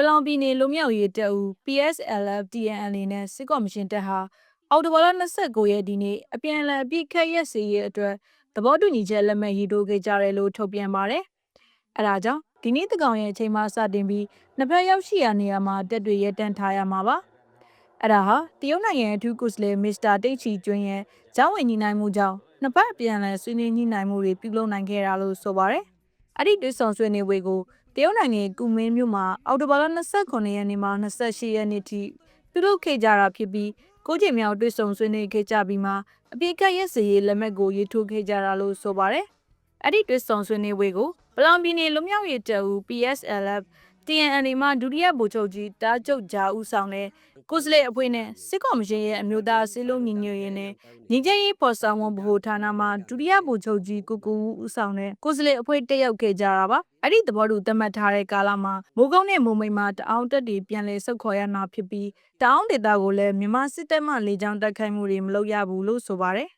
ပလောင်ပြည်နယ်လူမျိုးရေးတပ်ဦး PSLF TNL နဲ့စစ်ကော်မရှင်တပ်ဟာအော်တိုဘာလ29ရက်ဒီနေ့အပြန်အလှန်အပြစ်ခတ်ရက်စီရဲ့အတွက်သဘောတူညီချက်လက်မှတ်ရေးထိုးခဲ့ကြတယ်လို့ထုတ်ပြန်ပါတယ်။အဲဒါကြောင့်ဒီနေ့တကောင်ရဲ့အချိန်မှစတင်ပြီးနှစ်ဖက်ရောက်ရှိရာနေရာမှာတက်တွေရဲတန်းထားရမှာပါ။အဲဒါဟာတရုတ်နိုင်ငံအထူးကုစလေမစ္စတာတိတ်ချီကျွင်းရဲ့ဂျောင်းဝင်ညီနိုင်မှုကြောင့်နှစ်ဖက်အပြန်အလှန်ဆွေးနွေးညှိနှိုင်းမှုတွေပြုလုပ်နိုင်ခဲ့တာလို့ဆိုပါတယ်။ အဲ့ဒီတွေ့ဆုံဆွေးနွေးပွဲကိုတရုတ်နိုင်ငံကုမင်းမြို့မှာအော်တိုဘာလ29ရက်နေ့မှ28ရက်နေ့ထိပြုလုပ်ခဲ့ကြတာဖြစ်ပြီးကိုးချိန်မြောက်တွေ့ဆုံဆွေးနွေးခဲ့ကြပြီးမှအပြည့်ကတ်ရက်စီရေးလက်မှတ်ကိုရေးထိုးခဲ့ကြတာလို့ဆိုပါတယ်။အဲ့ဒီတွေ့ဆုံဆွေးနွေးပွဲကိုပလောင်ပြည်နယ်လူမျိုးရေးတပ်ဦး PSLF TNN မှဒုတိယဗိုလ်ချုပ်ကြီးတားကျုပ်ဂျာဦးဆောင်တဲ့ကိုယ်စားလှယ်အဖွဲ့နဲ့စစ်ကော်မရှင်ရဲ့အမျိုးသားစီလုံးညီညွတ်ရေးနဲ့ညီကျရေးဖော်ဆောင်ဝန်ဗဟိုဌာနမှဒုတိယဗိုလ်ချုပ်ကြီးကိုကိုဦးဦးဆောင်တဲ့ကိုယ်စားလှယ်အဖွဲ့တက်ရောက်ခဲ့ကြတာပါအဲ့ဒီသဘောတူသတ်မှတ်ထားတဲ့ကာလမှာမိုးကုတ်နဲ့မိုးမိတ်မှာတအောင်တက်တွေပြန်လည်ဆုတ်ခေါ်ရနာဖြစ်ပြီးတအောင်ဒေတာကိုလည်းမြန်မာစစ်တပ်မှလေကြောင်းတိုက်ခိုက်မှုတွေမလုပ်ရဘူးလို့ဆိုပါတယ်